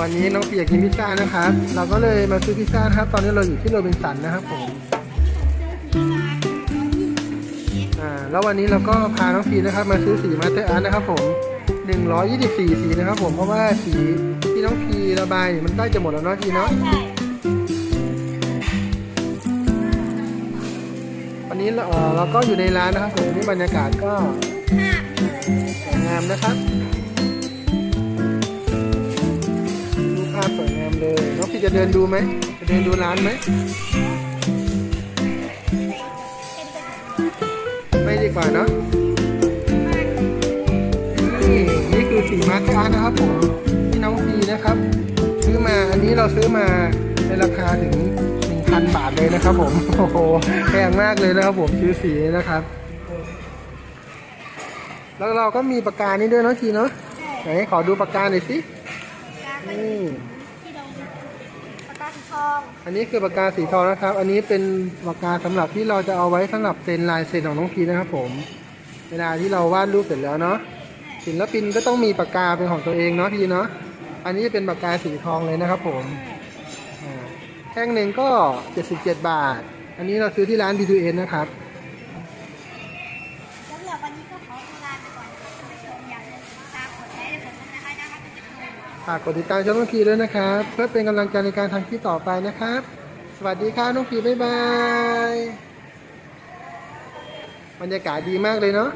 วันนี้น้องพียกกินพิซซ่านะครับ เราก็เลยมาซื้อพิซซ่านะครับ ตอนนี้เราอยู่ที่โรบินสันนะครับผมอ่าแล้ววันนี้เราก็พาน้องพีนะครับมาซื้อสีมาเตอร์อาร์นะครับ ผม124สีนะครับ ผมเพราะว่าสีที่น้องพีระบายเนี่ยมันใกล้จะหมดแล้วเนาะพีเนาะวันนี้เราเราก็อยู่ในร้านนะครับผมนี่บรรยากาศก็สวยงามนะครับ จะเดินดูไหมจะเดินดูร้านไหมไม่ดีกว่าเนาะนี่นี่คือสีมาร์คอาร์นะครับผมที่น้องพีนะครับ ซื้อมาอันนี้เราซื้อมาในราคาถึง1,000บาทเลยนะครับ ผมโอ้โหแพงมากเลยนะครับผมซื้อสีนะครับ แล้วเราก็มีปากกานี้ด้วยเนาะทีเนาะไหนขอดูปากกาหน่อยสินี่ ที่เราปากกาสี ทอง อันนี้คือปากกาสีทองนะครับ อันนี้เป็นปากกาสำหรับที่เราจะเอาไว้สำหรับเซ็นลายเซ็นของน้องพีนะครับ ผม เวลาที่เราวาดรูปเสร็จแล้วเนาะ ศิลปินก็ต้องมีปากกาเป็นของตัวเองเนาะพี่เนาะ อันนี้จะเป็นปากกาสีทองเลยนะครับ ผมอ่าแท่งหนึ่งก็ 77 บาท อันนี้เราซื้อที่ร้าน B2N นะครับ แล้วเดี๋ยววันนี้ก็ขอตัวลาไปก่อน ฝากกดติดตามช่องน้องพีด้วยนะครับ เพื่อเป็นกำลังใจในการทำคลิปต่อไปนะครับ สวัสดีครับน้องพีบ๊ายบาย บรรยากาศดีมากเลยเนาะ